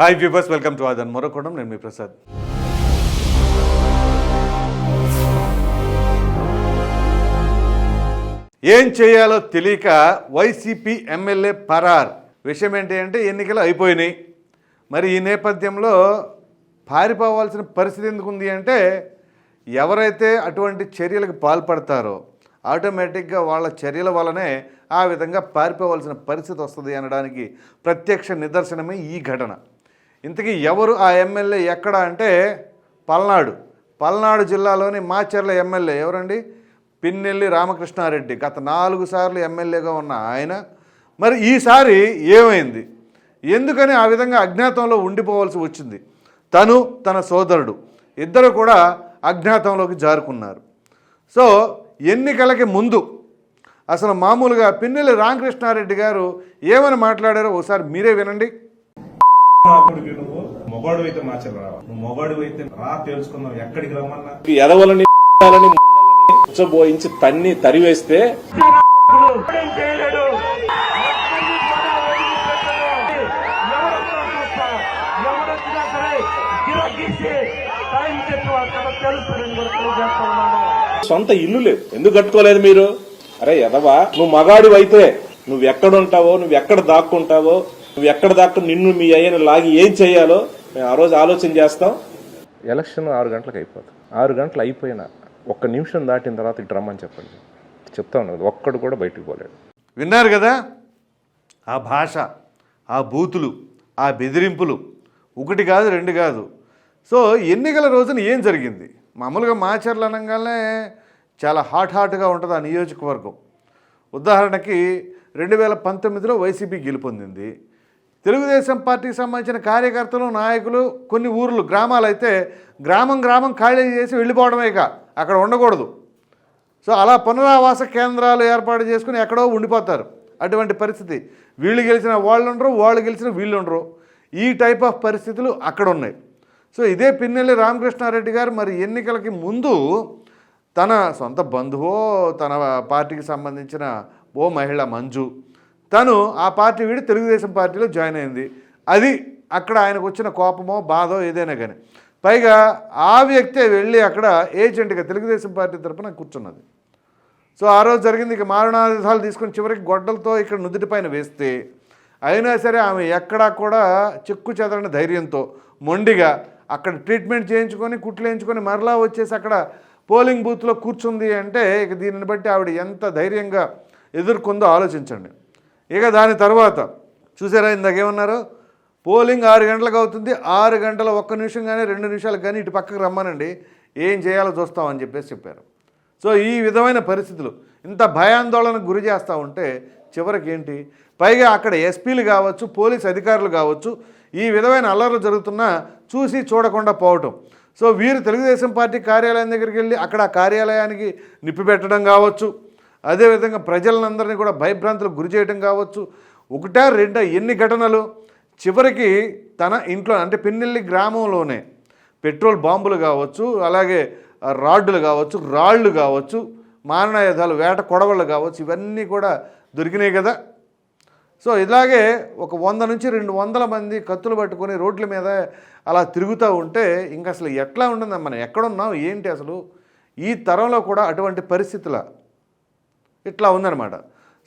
Hi viewers welcome to ఆదన్ మరొకడం. నేను మీ ప్రసాద్. ఏం చేయాలో తెలియక వైసీపీ ఎమ్మెల్యే పరార్. విషయం ఏంటి అంటే ఎన్నికలు అయిపోయినాయి. మరి ఈ నేపథ్యంలో పారిపోవాల్సిన పరిస్థితి ఎందుకు ఉంది అంటే ఎవరైతే అటువంటి చర్యలకు పాల్పడతారో ఆటోమేటిక్గా వాళ్ళ చర్యల వల్లనే ఆ విధంగా పారిపోవాల్సిన పరిస్థితి వస్తుంది అనడానికి ప్రత్యక్ష నిదర్శనమే ఈ ఘటన. ఇంతకీ ఎవరు ఆ ఎమ్మెల్యే ఎక్కడ అంటే పల్నాడు. పల్నాడు జిల్లాలోని మాచర్ల ఎమ్మెల్యే ఎవరండి? పిన్నెల్లి రామకృష్ణారెడ్డి. గత నాలుగు సార్లు ఎమ్మెల్యేగా ఉన్న ఆయన. మరి ఈసారి ఏమైంది? ఎందుకని ఆ విధంగా అజ్ఞాతంలో ఉండిపోవాల్సి వచ్చింది? తను తన సోదరుడు ఇద్దరు కూడా అజ్ఞాతంలోకి జారుకున్నారు. సో ఎన్నికలకి ముందు అసలు మామూలుగా పిన్నెల్లి రామకృష్ణారెడ్డి గారు ఏమని మాట్లాడారో ఒకసారి మీరే వినండి. అప్పటికి నువ్వు. మొగాడు అయితే మార్చలు రావా నువ్వు మొగాడు అయితే రా తెలుసుకుందాం ఎక్కడికి రమ్మన్నా? ఎదవలని తన్ని తరివేస్తే సొంత ఇల్లు లేదు. ఎందుకు కట్టుకోలేదు మీరు? అరే ఎదవా నువ్వు మగాడు అయితే నువ్వు ఎక్కడ ఉంటావో నువ్వు ఎక్కడ దాక్కుంటావో నువ్వు ఎక్కడ దాక్కు నిన్ను మీ అయ్యను లాగి ఏం చేయాలో మేము ఆ రోజు ఆలోచన చేస్తాం. ఎలక్షన్ ఆరు గంటలకు అయిపోతుంది. ఆరు గంటలు అయిపోయినా ఒక్క నిమిషం దాటిన తర్వాత ఇటు రమ్మని చెప్పండి. చెప్తా ఉన్నాను ఒక్కడు కూడా బయటికి పోలేడు. విన్నారు కదా? ఆ భాష ఆ బూతులు ఆ బెదిరింపులు ఒకటి కాదు రెండు కాదు. సో ఎన్నికల రోజున ఏం జరిగింది? మామూలుగా మాచర్లు అనగానే చాలా హాట్ హాట్గా ఉంటుంది ఆ నియోజకవర్గం. ఉదాహరణకి రెండు వేల పంతొమ్మిదిలో వైసీపీ గెలుపొందింది. తెలుగుదేశం పార్టీకి సంబంధించిన కార్యకర్తలు నాయకులు కొన్ని ఊర్లు గ్రామాలు అయితే గ్రామం గ్రామం ఖాళీ చేసి వెళ్ళిపోవడమే ఇక. అక్కడ ఉండకూడదు. సో అలా పునరావాస కేంద్రాలు ఏర్పాటు చేసుకుని ఎక్కడో ఉండిపోతారు. అటువంటి పరిస్థితి. వీళ్ళు గెలిచిన వాళ్ళు ఉండరు వాళ్ళు గెలిచిన వీళ్ళు ఉండరు. ఈ టైప్ ఆఫ్ పరిస్థితులు అక్కడ ఉన్నాయి. సో ఇదే పిన్నెల్లి రామకృష్ణారెడ్డి గారు మరి ఎన్నికలకి ముందు తన సొంత బంధువో తన పార్టీకి సంబంధించిన ఓ మహిళ మంజు తను ఆ పార్టీ వీడి తెలుగుదేశం పార్టీలో జాయిన్ అయింది. అది అక్కడ ఆయనకు వచ్చిన కోపమో బాధో ఏదైనా కానీ. పైగా ఆ వ్యక్తే వెళ్ళి అక్కడ ఏజెంట్గా తెలుగుదేశం పార్టీ తరఫున కూర్చున్నది. సో ఆ రోజు జరిగింది ఇక మారణాయుధాలు తీసుకొని చివరికి గొడ్డలతో ఇక్కడ నుదుటిపైన వేస్తే అయినా సరే ఆమె ఎక్కడా కూడా చెక్కు చెదరని ధైర్యంతో మొండిగా అక్కడ ట్రీట్మెంట్ చేయించుకొని కుట్లు వేయించుకొని మరలా వచ్చేసి అక్కడ పోలింగ్ బూత్లో కూర్చుంది అంటే ఇక దీనిని బట్టి ఆవిడ ఎంత ధైర్యంగా ఎదుర్కొందో ఆలోచించండి. ఇక దాని తర్వాత చూసారా ఇందాక ఏమన్నారు? పోలింగ్ ఆరు గంటలకు అవుతుంది ఆరు గంటల ఒక్క నిమిషం కానీ రెండు నిమిషాలకు కానీ ఇటు పక్కకు రమ్మనండి. ఏం చేయాలో చూస్తామని చెప్పేసి చెప్పారు. సో ఈ విధమైన పరిస్థితులు ఇంత భయాందోళనకు గురి చేస్తూ ఉంటే చివరికి ఏంటి? పైగా అక్కడ ఎస్పీలు కావచ్చు పోలీస్ అధికారులు కావచ్చు ఈ విధమైన అల్లర్లు జరుగుతున్నా చూసి చూడకుండా పోవటం. సో వీరు తెలుగుదేశం పార్టీ కార్యాలయం దగ్గరికి వెళ్ళి అక్కడ ఆ కార్యాలయానికి నిప్పి పెట్టడం కావచ్చు అదేవిధంగా ప్రజలందరినీ కూడా భయభ్రాంతులకు గురి చేయడం కావచ్చు. ఒకటా రెండా ఎన్ని ఘటనలు? చివరికి తన ఇంట్లో అంటే పిన్నెల్లి గ్రామంలోనే పెట్రోల్ బాంబులు కావచ్చు అలాగే రాడ్లు రాడ్డులు కావచ్చు రాళ్ళు కావచ్చు మారణాయుధాలు వేట కొడవళ్ళు కావచ్చు ఇవన్నీ కూడా దొరికినాయి కదా. సో ఇలాగే ఒక వంద నుంచి రెండు వందల మంది కత్తులు పట్టుకొని రోడ్ల మీద అలా తిరుగుతూ ఉంటే ఇంకా అసలు ఎట్లా ఉంటుంది మనం ఎక్కడున్నాం? ఏంటి అసలు? ఈ తరంలో కూడా అటువంటి పరిస్థితుల ఇట్లా ఉందన్నమాట.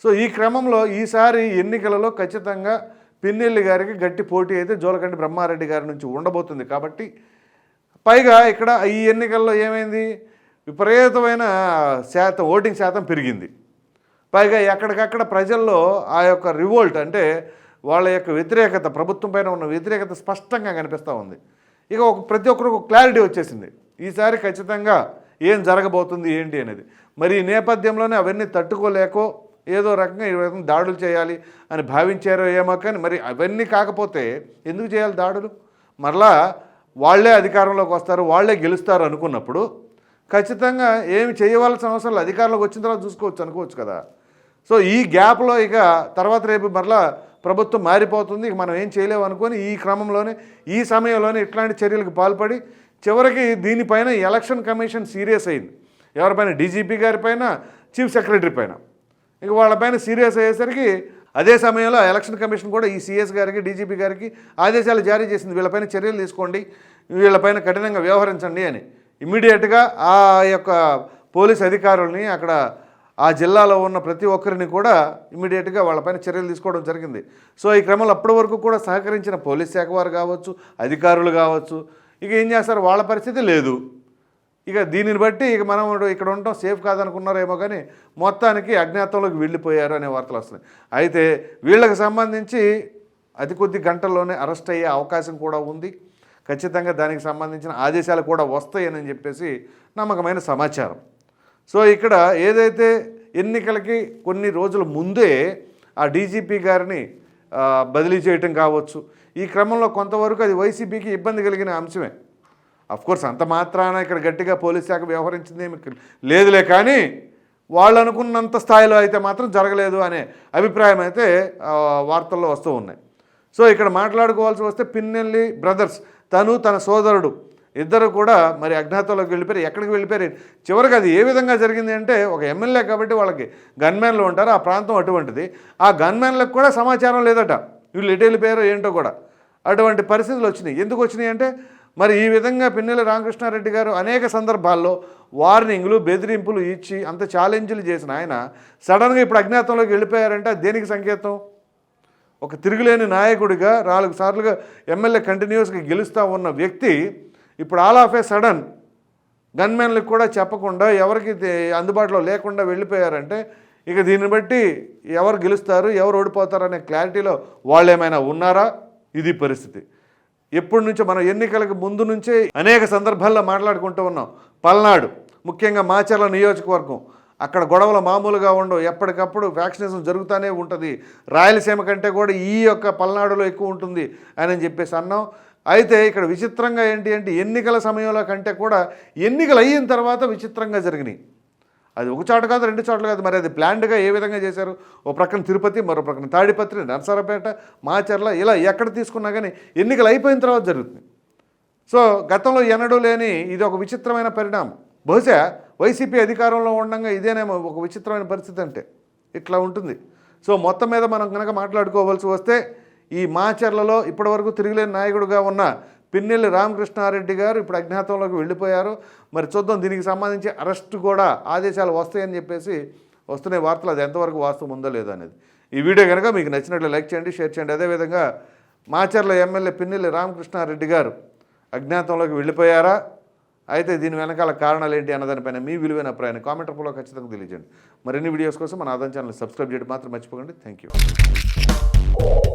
సో ఈ క్రమంలో ఈసారి ఎన్నికలలో ఖచ్చితంగా పిన్నెల్లి గారికి గట్టి పోటీ అయితే జోలకంటి బ్రహ్మారెడ్డి గారి నుంచి ఉండబోతుంది. కాబట్టి పైగా ఇక్కడ ఈ ఎన్నికల్లో ఏమైంది? విపరీతమైన శాతం ఓటింగ్ శాతం పెరిగింది. పైగా ఎక్కడికక్కడ ప్రజల్లో ఆ యొక్క రివోల్ట్ అంటే వాళ్ళ యొక్క వ్యతిరేకత ప్రభుత్వం పైన ఉన్న వ్యతిరేకత స్పష్టంగా కనిపిస్తూ ఉంది. ఇక ఒక ప్రతి ఒక్కరికి ఒక క్లారిటీ వచ్చేసింది. ఈసారి ఖచ్చితంగా ఏం జరగబోతుంది ఏంటి అనేది. మరి ఈ నేపథ్యంలోనే అవన్నీ తట్టుకోలేకో ఏదో రకంగా ఈ రకంగా దాడులు చేయాలి అని భావించారో ఏమో కానీ మరి అవన్నీ కాకపోతే ఎందుకు చేయాలి దాడులు? మరలా వాళ్ళే అధికారంలోకి వస్తారు వాళ్ళే గెలుస్తారు అనుకున్నప్పుడు ఖచ్చితంగా ఏమి చేయవలసిన అవసరం అధికారంలోకి వచ్చిన తర్వాత చూసుకోవచ్చు అనుకోవచ్చు కదా. సో ఈ గ్యాప్లో ఇక తర్వాత రేపు మరలా ప్రభుత్వం మారిపోతుంది. ఇక మనం ఏం చేయలేము అనుకొని ఈ క్రమంలోనే ఈ సమయంలోనే ఇట్లాంటి చర్యలకు పాల్పడి చివరికి దీనిపైన ఎలక్షన్ కమిషన్ సీరియస్ అయింది. ఎవరిపైన? డీజీపీ గారి పైన చీఫ్ సెక్రటరీ పైన. ఇక వాళ్ళపైన సీరియస్ అయ్యేసరికి అదే సమయంలో ఎలక్షన్ కమిషన్ కూడా ఈ సీఎస్ గారికి డీజీపీ గారికి ఆదేశాలు జారీ చేసింది. వీళ్ళపైన చర్యలు తీసుకోండి. వీళ్ళపైన కఠినంగా వ్యవహరించండి అని. ఇమీడియట్గా ఆ యొక్క పోలీస్ అధికారుల్ని అక్కడ ఆ జిల్లాలో ఉన్న ప్రతి ఒక్కరిని కూడా ఇమీడియట్గా వాళ్ళపైన చర్యలు తీసుకోవడం జరిగింది. సో ఈ క్రమంలో అప్పటి వరకు కూడా సహకరించిన పోలీస్ శాఖ వారు కావచ్చు అధికారులు కావచ్చు ఇక ఏం చేస్తారు? వాళ్ళ పరిస్థితి లేదు. ఇక దీనిని బట్టి ఇక మనం ఇక్కడ ఉండటం సేఫ్ కాదనుకున్నారేమో కానీ మొత్తానికి అజ్ఞాతంలోకి వెళ్ళిపోయారు అనే వార్తలు వస్తున్నాయి. అయితే వీళ్ళకి సంబంధించి అతి కొద్ది గంటల్లోనే అరెస్ట్ అయ్యే అవకాశం కూడా ఉంది. ఖచ్చితంగా దానికి సంబంధించిన ఆదేశాలు కూడా వస్తాయని చెప్పేసి నమ్మకమైన సమాచారం. సో ఇక్కడ ఏదైతే ఎన్నికలకి కొన్ని రోజుల ముందే ఆ డీజీపీ గారిని బదిలీ చేయటం కావచ్చు ఈ క్రమంలో కొంతవరకు అది వైసీపీకి ఇబ్బంది కలిగిన అంశమే. కోర్స్ అంత మాత్రాన ఇక్కడ గట్టిగా పోలీస్ శాఖ వ్యవహరించింది ఏమి లేదులే కానీ వాళ్ళు అనుకున్నంత స్థాయిలో అయితే మాత్రం జరగలేదు అనే అభిప్రాయం అయితే వార్తల్లో వస్తూ ఉన్నాయి. సో ఇక్కడ మాట్లాడుకోవాల్సి వస్తే పిన్నెల్లి బ్రదర్స్ తను తన సోదరుడు ఇద్దరు కూడా మరి అజ్ఞాతంలోకి వెళ్ళిపోయారు. ఎక్కడికి వెళ్ళిపోయారు? చివరికి అది ఏ విధంగా జరిగింది అంటే ఒక ఎమ్మెల్యే కాబట్టి వాళ్ళకి గన్మెన్లు ఉంటారు ఆ ప్రాంతం అటువంటిది. ఆ గన్మెన్లకు కూడా సమాచారం లేదట. వీళ్ళు ఎటు వెళ్ళిపోయారో ఏంటో కూడా. అటువంటి పరిస్థితులు వచ్చినాయి. ఎందుకు వచ్చినాయి అంటే మరి ఈ విధంగా పిన్నెల రామకృష్ణారెడ్డి గారు అనేక సందర్భాల్లో వార్నింగ్లు బెదిరింపులు ఇచ్చి అంత ఛాలెంజ్లు చేసిన ఆయన సడన్గా ఇప్పుడు అజ్ఞాతంలోకి వెళ్ళిపోయారంటే దేనికి సంకేతం? ఒక తిరుగులేని నాయకుడిగా నాలుగు సార్లుగా ఎమ్మెల్యే కంటిన్యూస్గా గెలుస్తూ ఉన్న వ్యక్తి ఇప్పుడు ఆల్ ఆఫ్ ఏ సడన్ గన్మెన్లకు కూడా చెప్పకుండా ఎవరికి అందుబాటులో లేకుండా వెళ్ళిపోయారంటే ఇక దీన్ని బట్టి ఎవరు గెలుస్తారు ఎవరు ఓడిపోతారు అనే క్లారిటీలో వాళ్ళు ఏమైనా ఉన్నారా? ఇది పరిస్థితి. ఎప్పటి నుంచో మనం ఎన్నికలకు ముందు నుంచే అనేక సందర్భాల్లో మాట్లాడుకుంటూ ఉన్నాం. పల్నాడు ముఖ్యంగా మాచర్ల నియోజకవర్గం అక్కడ గొడవలు మామూలుగా ఉండవు. ఎప్పటికప్పుడు వ్యాక్సినేషన్ జరుగుతూనే ఉంటుంది. రాయలసీమ కంటే కూడా ఈ యొక్క పల్నాడులో ఎక్కువ ఉంటుంది అని చెప్పేసి అన్నాం. అయితే ఇక్కడ విచిత్రంగా ఏంటి అంటే ఎన్నికల సమయంలో కంటే కూడా ఎన్నికలు అయిన తర్వాత విచిత్రంగా జరిగినాయి. అది ఒక చోట కాదు రెండు చోట్ల కాదు. మరి అది ప్లాన్డ్గా ఏ విధంగా చేశారు? ఓ ప్రక్కన తిరుపతి మరో ప్రక్కన తాడిపత్రి నరసరపేట మాచర్ల ఇలా ఎక్కడ తీసుకున్నా కానీ ఎన్నికలు అయిపోయిన తర్వాత జరుగుతుంది. సో గతంలో ఎన్నడూ లేని ఇది ఒక విచిత్రమైన పరిణామం. బహుశా వైసీపీ అధికారంలో ఉండగా ఇదేనేమో ఒక విచిత్రమైన పరిస్థితి అంటే ఇట్లా ఉంటుంది. సో మొత్తం మీద మనం కనుక మాట్లాడుకోవాల్సి వస్తే ఈ మాచర్లలో ఇప్పటివరకు తిరిగిలేని నాయకుడుగా ఉన్న పిన్నెల్లి రామకృష్ణారెడ్డి గారు ఇప్పుడు అజ్ఞాతంలోకి వెళ్ళిపోయారు. మరి చూద్దాం దీనికి సంబంధించి అరెస్ట్ కూడా ఆదేశాలు వస్తాయని చెప్పేసి వస్తున్నాయి వార్తలు అది ఎంతవరకు వాస్తవం ఉందో లేదో అనేది. ఈ వీడియో కనుక మీకు నచ్చినట్లు లైక్ చేయండి షేర్ చేయండి. అదేవిధంగా మాచర్ల ఎమ్మెల్యే పిన్నెల్లి రామకృష్ణారెడ్డి గారు అజ్ఞాతంలోకి వెళ్ళిపోయారా? అయితే దీని వెనకాల కారణాలు ఏంటి అన్నదానిపైన మీ విలువైన అభిప్రాయాన్ని కామెంట్ రూపంలో ఖచ్చితంగా తెలియజేయండి. మరిన్ని వీడియోస్ కోసం మన ఆదాయం ఛానల్ సబ్స్క్రైబ్ చేయడం మాత్రం మర్చిపోకండి. Thank you